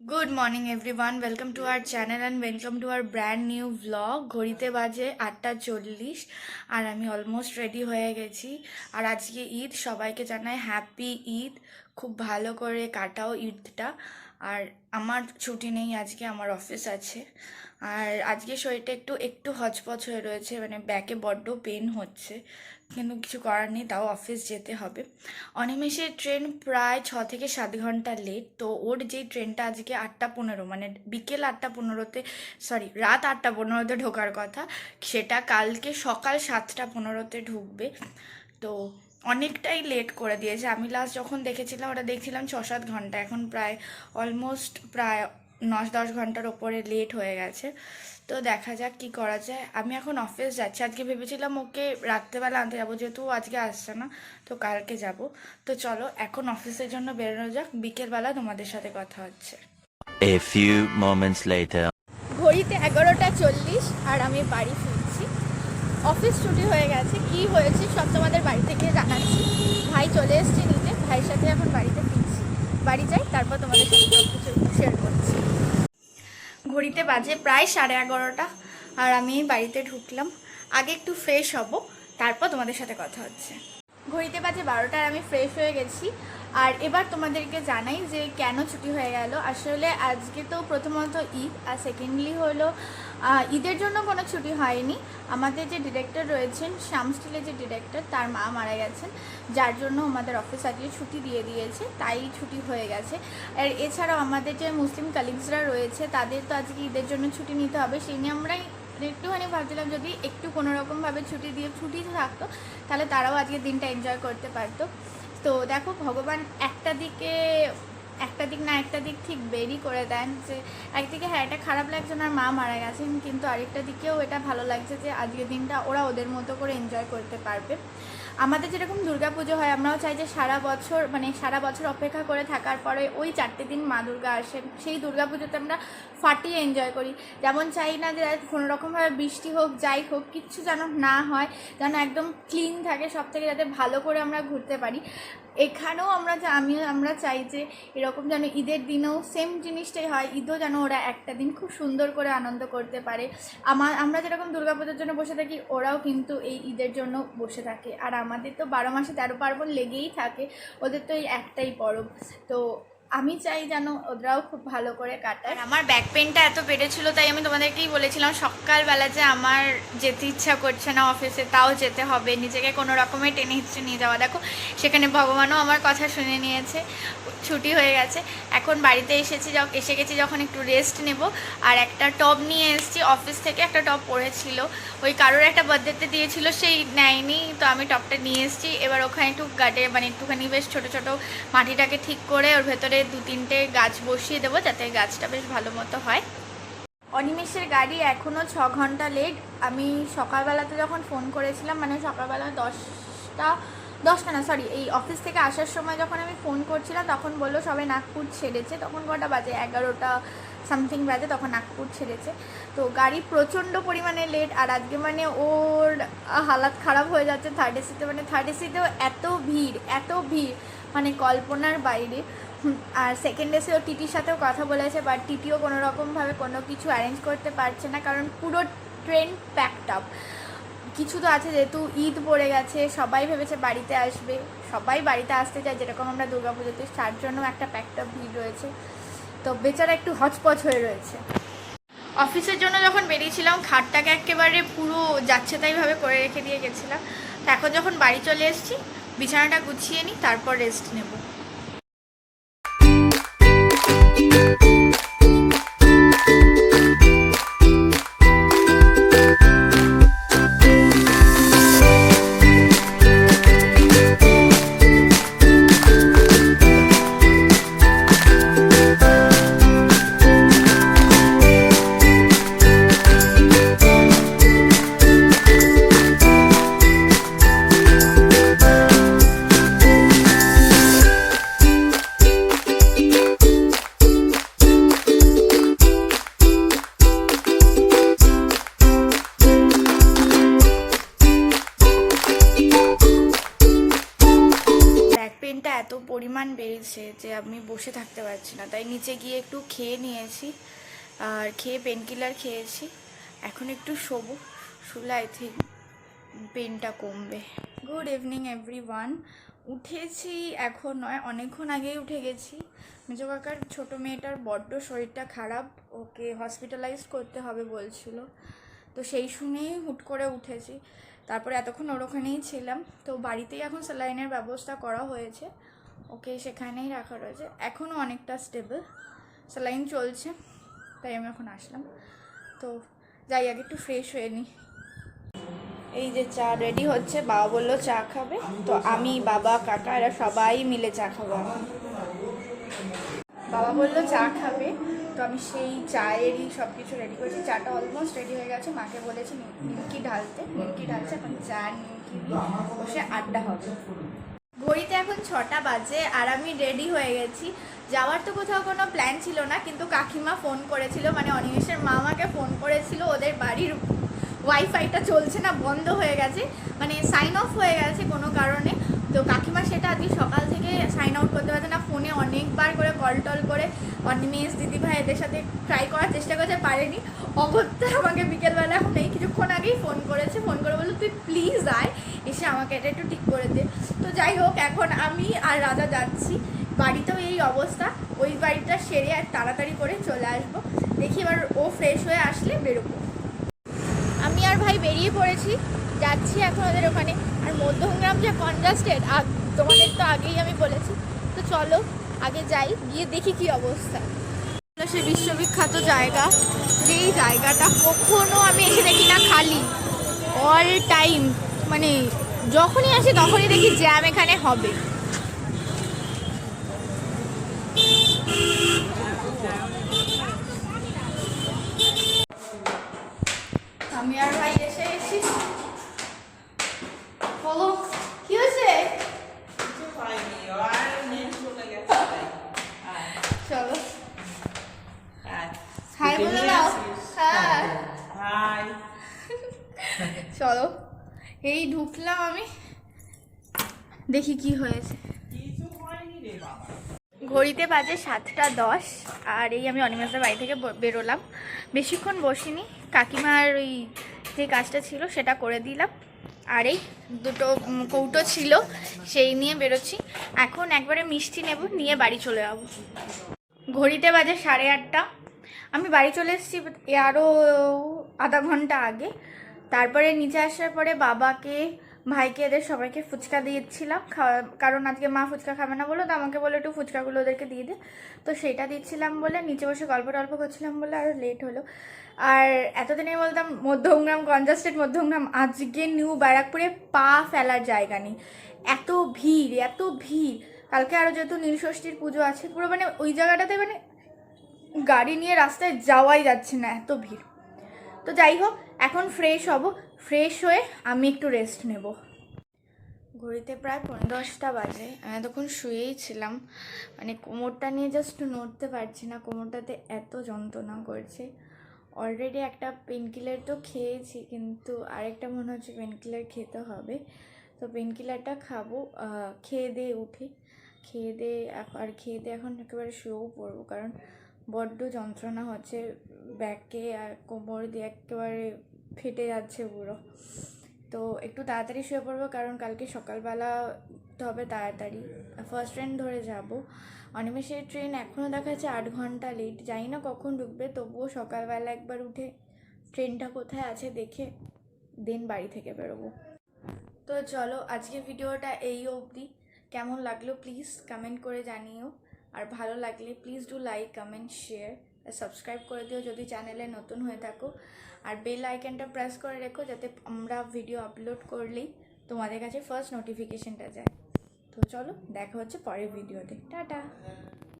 Good morning everyone welcome to our channel and welcome to our brand new blog ঘড়িতে বাজে আটটা চল্লিশ আর আমি অলমোস্ট রেডি হয়ে গেছি। আর আজকে ঈদ, সবাইকে জানাই হ্যাপি ঈদ। খুব ভালো করে কাটাও ঈদটা। আর আমার ছুটি নেই, আজকে আমার অফিস আছে। আর আজকে শরীরটা একটু একটু হচপচ হয়ে রয়েছে মানে ব্যাকে বড্ড পেন হচ্ছে। কিন্তু কিছু করার নেই, তাও অফিস যেতে হবে। অনিমেষের ট্রেন প্রায় ছ থেকে সাত ঘণ্টা লেট তো ওর যেই ট্রেনটা আজকে আটটা পনেরো মানে বিকেল আটটা পনেরোতে সরি রাত আটটা পনেরোতে ঢোকার কথা, সেটা কালকে সকাল সাতটা পনেরোতে ঢুকবে। তো অনেকটাই লেট করে দিয়েছে। আমি লাস্ট যখন দেখেছিলাম ওটা দেখছিলাম ছ সাত ঘণ্টা। এখন প্রায় অলমোস্ট প্রায় নয় দশ ঘণ্টার ওপরে লেট হয়ে গেছে। তো দেখা যাক কি করা যায়। আমি এখন অফিস যাচ্ছি। আজকে ভেবেছিলাম ওকে রাত্রেবেলা আনতে যাব যেহেতু ও আজকে আসছে না তো কালকে যাব। তো চলো এখন অফিসের জন্য বেরোনো যাক। বিকেলবেলা তোমাদের সাথে কথা হচ্ছে। A few moments later. ঘড়িতে এগারোটা চল্লিশ আর আমি বাড়ি ফিরছি। অফিস ছুটি হয়ে গেছে, কি হয়েছে সব তোমাদের বাড়ি থেকে জানাচ্ছি। ভাই চলে এসছে নিতে ভাইয়ের সাথে এখন বাড়িতে ফিরছি। বাড়ি যাই, তারপর তোমাদের সাথে সব কিছু শেয়ার করছি। ঘড়িতে বাজে প্রায় সাড়ে এগারোটা, আর আমি বাড়িতে ঢুকলাম। আগে একটু ফ্রেশ হব, তারপর তোমাদের সাথে কথা হচ্ছে। ঘড়িতে বাজে বারোটার আমি ফ্রেশ হয়ে গেছি আর এবার তোমাদেরকে জানাই যে কেন ছুটি হয়ে গেল। আসলে আজকে তো প্রথমত ঈদ, আর সেকেন্ডলি হলো ঈদের জন্য কোনো ছুটি হয়নি। আমাদের যে ডিরেক্টর রয়েছেন স্টিলের যে ডিরেক্টর তার মা মারা গেছেন। যার জন্য আমাদের অফিস আজকে ছুটি দিয়ে দিয়েছে, তাই ছুটি হয়ে গেছে। আর এছাড়াও আমাদের যে মুসলিম কালিগসরা রয়েছে, তাদের তো আজকে ঈদের জন্য ছুটি নিতে হবে। সেই নিয়ে আমরাই একটুখানি ভাবছিলাম, যদি একটু কোনো রকমভাবে ছুটি দিয়ে, ছুটি থাকতো, তাহলে তারাও আজকে দিনটা এনজয় করতে পারতো। তো দেখো ভগবান একটা দিকে একটা দিক না একটা দিক ঠিক বেরই করে দেন যে একদিকে হ্যাঁ এটা খারাপ লাগছে ওনার মা মারা গেছেন, কিন্তু আরেকটা দিকেও এটা ভালো লাগছে যে আজকের দিনটা ওরা ওদের মতো করে এনজয় করতে পারবে। আমাদের যেরকম দুর্গাপুজো হয়, আমরাও চাই যে সারা বছর মানে সারা বছর অপেক্ষা করে থাকার পরে ওই চারটে দিন মা দুর্গা আসেন। সেই দুর্গাপুজোতে আমরা ফাটিয়ে এনজয় করি। যেমন চাই না যে কোনো রকমভাবে বৃষ্টি হোক, যাই হোক, কিচ্ছু যেন না হয়, যেন একদম ক্লিন থাকে সব থেকে যাতে ভালো করে আমরা ঘুরতে পারি। এখানেও আমরা আমি আমরা চাই যে এরকম যেন ঈদের দিনেও সেম জিনিসটাই হয়। ঈদও যেন ওরা একটা দিন খুব সুন্দর করে আনন্দ করতে পারে। আমার আমরা যেরকম দুর্গাপুজোর জন্য বসে থাকি, ওরাও কিন্তু এই ঈদের জন্য বসে থাকে। আর আমাদের তো বারো মাসে তেরো পার্বণ লেগেই থাকে। ওদের তো এই একটাই পরব। তো আমি চাই যেন ওরাও খুব ভালো করে কাটায়। আমার ব্যাক পেনটা এত বেড়েছিল তাই আমি তোমাদেরকেই বলেছিলাম সকালবেলা যে আমার যেতে ইচ্ছা করছে না অফিসে তাও যেতে হবে, নিজেকে কোনো রকমের টেনে হিচড়ে নিয়ে যাওয়া। দেখো, সেখানে ভগবানও আমার কথা শুনে নিয়েছে, ছুটি হয়ে গেছে। এখন বাড়িতে এসেছি এসে গেছি যখন একটু রেস্ট নেব। আর একটা টব নিয়ে এসেছি অফিস থেকে একটা টপ পড়েছিল। ওই কারোর একটা বার্থডেতে দিয়েছিল, সেই নেয়নি। তো আমি টবটা নিয়ে এসেছি। এবার ওখানে একটু গার্ডে মানে একটুখানি বেশ ছোটো ছোটো মাটিটাকে ঠিক করে ওর ভেতরে দু তিনটে গাছ বসিয়ে দেবো যাতে গাছটা বেশ ভালো মতো হয়। অনিমেষের গাড়ি এখনও ছ ঘণ্টা লেট আমি সকালবেলাতে যখন ফোন করেছিলাম মানে সকালবেলা দশটা দশটা না সরি এই অফিস থেকে আসার সময় যখন আমি ফোন করছিলাম, তখন বলল সবাই নাগপুর ছেড়েছে। তখন কটা বাজে? এগারোটা সামথিং বাজে, তখন নাগপুর ছেড়েছে। তো গাড়ি প্রচণ্ড পরিমাণে লেট আর আজকে মানে ওর হালাত খারাপ হয়ে যাচ্ছে। থার্ড এসিতে মানে থার্ড এসিতেও এত ভিড় এত ভিড় মানে কল্পনার বাইরে। আর সেকেন্ড এসে ও টিটির সাথেও কথা বলেছে বাট টিটিও কোনো রকমভাবে কোনো কিছু অ্যারেঞ্জ করতে পারছে না, কারণ পুরো ট্রেন প্যাকড আপ কিছু তো আছে, যেহেতু ঈদ পড়ে গেছে, সবাই ভেবেছে বাড়িতে আসবে। সবাই বাড়িতে আসতে চায়, যেরকম আমরা দুর্গাপুজোতে, তার জন্য একটা প্যাকড আপ ভিড় রয়েছে। তো বেচারা একটু হচপচ হয়ে রয়েছে। অফিসের জন্য যখন বেরিয়েছিলাম, খাটটাকে একেবারে পুরো যাচ্ছে তাইভাবে করে রেখে দিয়ে গেছিলাম। এখন যখন বাড়ি চলে এসেছি, বিছানাটা গুছিয়ে নিই, তারপর রেস্ট নেব। পরিমাণ যে আমি বসে থাকতে পারছি না। তাই নিচে গিয়ে একটু খেয়ে নিয়েছি আর খেয়ে পেনকিলার খেয়েছি। এখন একটু শোবো, শুলে আই থিঙ্ক পেনটা কমবে। গুড ইভিনিং এভরি ওয়ান উঠেছি এখন নয়, অনেকক্ষণ আগেই উঠে গেছি। মেজো কাকার ছোটো মেয়েটার বড্ড শরীরটা খারাপ, ওকে হসপিটালাইজ করতে হবে বলছিল। তো সেই শুনেই হুট করে উঠেছি। তারপরে এতক্ষণ ওর ওখানেই ছিলাম। তো বাড়িতেই এখন স্যালাইনের ব্যবস্থা করা হয়েছে। ওকে সেখানেই রাখা রয়েছে। এখনও অনেকটা স্টেবল স্যালাইন চলছে। তাই আমি এখন আসলাম। তো, যাই, আগে একটু ফ্রেশ হয়ে নিই এই যে চা রেডি হচ্ছে, বাবা বলল চা খাবে। তো আমি, বাবা, কাকা, এরা সবাই মিলে চা খাব বাবা বলল চা খাবে। তো আমি সেই চায়েরই সব কিছু রেডি করেছি। চাটা অলমোস্ট রেডি হয়ে গেছে। মাকে বলেছি নিম- নিমকি ঢালতে। নিমকি ঢালছে, এখন চা, নিমকি বসে আড্ডা হবে। ঘড়িতে ছটা বাজে আর আমি রেডি হয়ে গেছি। যাওয়ার তো কোথাও কোনো প্ল্যান ছিল না, কিন্তু কাকিমা ফোন করেছিল মানে অনিমেষের মা আমাকে ফোন করেছিল, ওদের বাড়ির ওয়াইফাইটা চলছে না, বন্ধ হয়ে গেছে মানে সাইন অফ হয়ে গেছে কোনো কারণে। তো কাকিমা সেটা আজকে সকাল থেকে সাইন আউট করতে পারছে না, ফোনে অনেকবার করে কল টল করে অনিমেষ দিদি ভাই এদের সাথে ট্রাই করার চেষ্টা করতে পারেনি। অগত্যা আমাকে বিকেলবেলা এখন এই কিছুক্ষণ আগেই ফোন করেছে ফোন করে বলল, তুই প্লিজ আয়, এসে আমাকে এটা একটু ঠিক করে দে। তো যাই হোক, এখন আমি আর রাজা যাচ্ছি। বাড়িতেও এই অবস্থা, ওই বাড়িটা সেরে আর তাড়াতাড়ি করে চলে আসব। দেখি এবার ও ফ্রেশ হয়ে আসলে বেরোবো। আমি আর ভাই বেরিয়ে পড়েছি, যাচ্ছি এখন ওদের ওখানে। মধ্যমগ্রাম যে কনজাস্টেড তোমাদের তো আগেই আমি বলেছি। তো চলো, আগে যাই, গিয়ে দেখি কি অবস্থা। সে বিশ্ববিখ্যাত জায়গা, যেই জায়গাটা কখনো আমি এসে দেখি না খালি। অল টাইম মানে যখনই আসি তখনই দেখি জ্যাম এখানে হবে। আমি আর ভাই এসে গেছি বলো কি হয়েছে চলো হাই বলে দাও হ্যাঁ চলো এই ঢুকলাম আমি দেখি কি হয়েছে। ঘড়িতে বাজে সাতটা দশ, আর এই আমি অনিমেষের বাড়ি থেকে বেরোলাম। বেশিক্ষণ বসিনি, কাকিমার ওই যে কাজটা ছিল সেটা করে দিলাম। আর এই দুটো কৌটো ছিল, সেই নিয়ে বেরোচ্ছি। এখন একবারে মিষ্টি নেব, নিয়ে বাড়ি চলে যাব। ঘড়িতে বাজে সাড়ে আটটা। আমি বাড়ি চলে এসেছি আরও আধা ঘণ্টা আগে। তারপরে নিচে আসার পরে বাবাকে ভাইকে এদের সবাইকে ফুচকা দিয়েছিলাম, খাওয়া কারণ আজকে মা ফুচকা খাবে না বলো তো আমাকে বলে একটু ফুচকাগুলো ওদেরকে দিয়ে দে। তো সেটা দিচ্ছিলাম বলে, নিচে বসে গল্প টল্প করছিলাম বলে আরও লেট হলো। আর এতদিনে বলতাম, মধ্যমগ্রাম কনজাস্টেড মধ্যমগ্রাম, আজকে নিউ ব্যারাকপুরে পা ফেলার জায়গা নেই। এত ভিড় এত ভিড়। কালকে আরও যেহেতু নীলষষ্ঠীর পুজো আছে, পুরো মানে ওই জায়গাটাতে মানে গাড়ি নিয়ে রাস্তায় যাওয়াই যাচ্ছে না, এত ভিড়। তো যাই হোক, এখন ফ্রেশ হব। ফ্রেশ হয়ে আমি একটু রেস্ট নেব। ঘড়িতে প্রায় পনেরো দশটা বাজে। আমি তখন শুয়েই ছিলাম। মানে কোমরটা নিয়ে জাস্ট নড়তে পারছি না। কোমরটাতে এত যন্ত্রণা করছে। অলরেডি একটা পেনকিলার তো খেয়েছি, কিন্তু আরেকটা মনে হচ্ছে পেনকিলার খেতে হবে। তো পেনকিলারটা খাব খেয়ে দিয়ে উঠি। খেয়ে দিয়ে, আর খেয়ে দিয়ে এখন একেবারে শুয়েও পড়ব। কারণ বড্ড যন্ত্রণা হচ্ছে, ব্যাকে আর কোমর দিয়ে একেবারে ফেটে যাচ্ছে পুরো। তো একটু তাড়াতাড়ি শুয়ে পড়ব কারণ কালকে সকালবেলা হবে তাড়াতাড়ি। ফার্স্ট ট্রেন ধরে যাব। অনিমেষের ট্রেন এখনও দেখাচ্ছে আট ঘণ্টা লেট জানি না কখন ঢুকবে, তবুও সকালবেলা একবার উঠে ট্রেনটা কোথায় আছে দেখে দেন বাড়ি থেকে বেরোবো। তো চলো আজকে ভিডিওটা এই অবধি। কেমন লাগল প্লিজ কমেন্ট করে জানিও। আর ভালো লাগলে please do like comment share subscribe করে দিও যদি চ্যানেলে নতুন হয়ে থাকো। আর বেল আইকনটা প্রেস করে রেখো যাতে আমরা ভিডিও আপলোড করলেই তোমাদের কাছে ফার্স্ট নোটিফিকেশনটা যায়। তো চলো, দেখা হচ্ছে পরের ভিডিওতে টাটা!